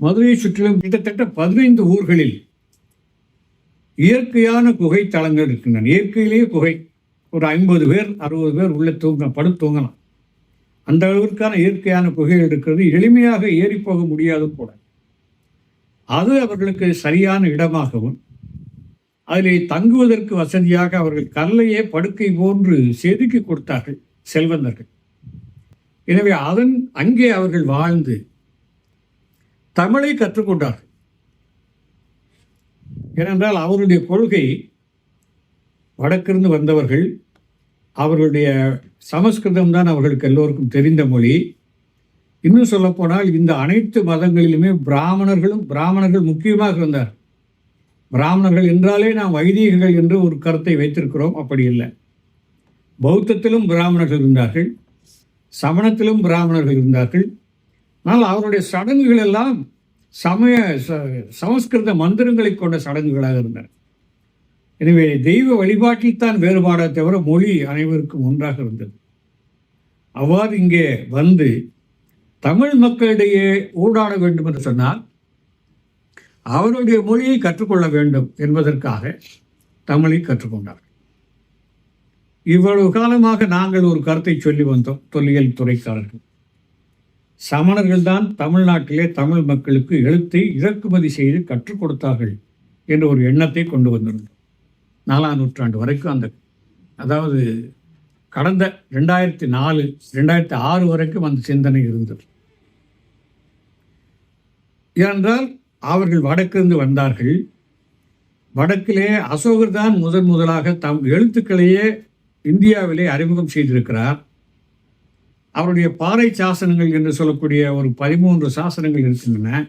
மதுரையை சுற்றிலும் கிட்டத்தட்ட பதினைந்து ஊர்களில் இயற்கையான குகை தளங்கள் இருக்கின்றன. இயற்கையிலேயே குகை. ஒரு ஐம்பது பேர் அறுபது பேர் உள்ளே தூங்க படு தூங்கலாம். அந்த அளவிற்கான இயற்கையான குகைகள் இருக்கிறது. எளிமையாக ஏறிப்போக போக முடியாது கூட. அது அவர்களுக்கு சரியான இடமாகவும் அதிலே தங்குவதற்கு வசதியாக அவர்கள் கல்லையே படுக்கை போன்று செதுக்கி கொடுத்தார்கள் செல்வந்தர்கள். எனவே அதன் அங்கே அவர்கள் வாழ்ந்து தமிழை கற்றுக்கொண்டார்கள் ஏனென்றால் அவருடைய கொள்கை வடக்கிருந்து வந்தவர்கள் அவர்களுடைய சமஸ்கிருதம் தான் அவர்களுக்கு எல்லோருக்கும் தெரிந்த மொழி. இன்னும் சொல்லப்போனால் இந்த அனைத்து மதங்களிலுமே பிராமணர்களும் பிராமணர்கள் முக்கியமாக இருந்தார். பிராமணர்கள் என்றாலே நாம் வைதீகர்கள் என்று ஒரு கருத்தை வைத்திருக்கிறோம் அப்படி இல்லை. பௌத்தத்திலும் பிராமணர்கள் இருந்தார்கள் சமணத்திலும் பிராமணர்கள் இருந்தார்கள் ஆனால் அவருடைய சடங்குகள் எல்லாம் சமய ச- சமஸ்கிருத மந்திரங்களை கொண்ட சடங்குகளாக இருந்தன. எனவே தெய்வ வழிபாட்டில் தான் தவிர மொழி அனைவருக்கும் ஒன்றாக இருந்தது. அவ்வாறு இங்கே வந்து தமிழ் மக்களிடையே ஊடாட வேண்டும் என்று சொன்னால் அவருடைய மொழியை கற்றுக்கொள்ள வேண்டும் என்பதற்காக தமிழை கற்றுக்கொண்டார். இவ்வளவு காலமாக நாங்கள் ஒரு கருத்தை சொல்லி வந்தோம் தொல்லியல் துறைக்காரர்கள். சமணர்கள் தான் தமிழ்நாட்டிலே தமிழ் மக்களுக்கு எழுத்தை இறக்குமதி செய்து கற்றுக் கொடுத்தார்கள் என்ற ஒரு எண்ணத்தை கொண்டு வந்திருந்தோம். நாலாம் நூற்றாண்டு வரைக்கும் அந்த அதாவது கடந்த ரெண்டாயிரத்தி நாலு ரெண்டாயிரத்தி ஆறு வரைக்கும் அந்த சிந்தனை இருந்தது. ஏனென்றால் அவர்கள் வடக்கிருந்து வந்தார்கள். வடக்கிலே அசோகர் தான் முதன் முதலாக தம் எழுத்துக்களையே இந்தியாவிலே அறிமுகம் செய்திருக்கிறார். அவருடைய பாறை சாசனங்கள் என்று சொல்லக்கூடிய ஒரு பதிமூன்று சாசனங்கள் இருக்கின்றன.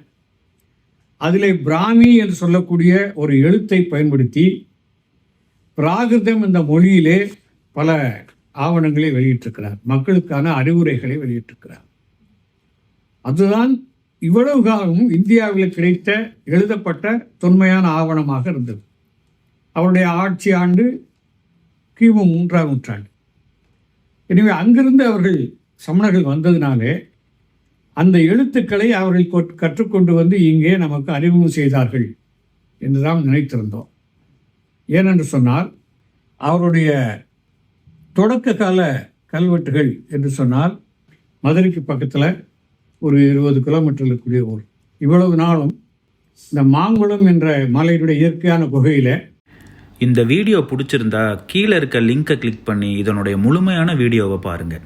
அதிலே பிராமி என்று சொல்லக்கூடிய ஒரு எழுத்தை பயன்படுத்தி பிராகிருதம் இந்த மொழியிலே பல ஆவணங்களை வெளியிட்டிருக்கிறார். மக்களுக்கான அறிவுரைகளை வெளியிட்டிருக்கிறார். அதுதான் இவ்வளவு காலமும் இந்தியாவில் கிடைத்த எழுதப்பட்ட தொன்மையான ஆவணமாக இருந்தது. அவருடைய ஆட்சி ஆண்டு கிமு மூன்றாம் நூற்றாண்டு. எனவே அங்கிருந்து அவர்கள் சமணர்கள் வந்ததினாலே அந்த எழுத்துக்களை அவர்கள் கற்றுக்கொண்டு வந்து இங்கே நமக்கு அறிமுகம் செய்தார்கள் என்று தான் நினைத்திருந்தோம். ஏனென்று சொன்னால் அவருடைய தொடக்க கால கல்வெட்டுகள் என்று சொன்னால் மதுரைக்கு பக்கத்தில் ஒரு இருபது கிலோமீட்டர் இருக்கக்கூடிய ஊர். இவ்வளவு நாளும் இந்த மாங்குளம் என்ற மலையினுடைய இயற்கையான குகையில் இந்த வீடியோ பிடிச்சிருந்தா கீழே இருக்க லிங்கை கிளிக் பண்ணி இதனுடைய முழுமையான வீடியோவை பாருங்கள்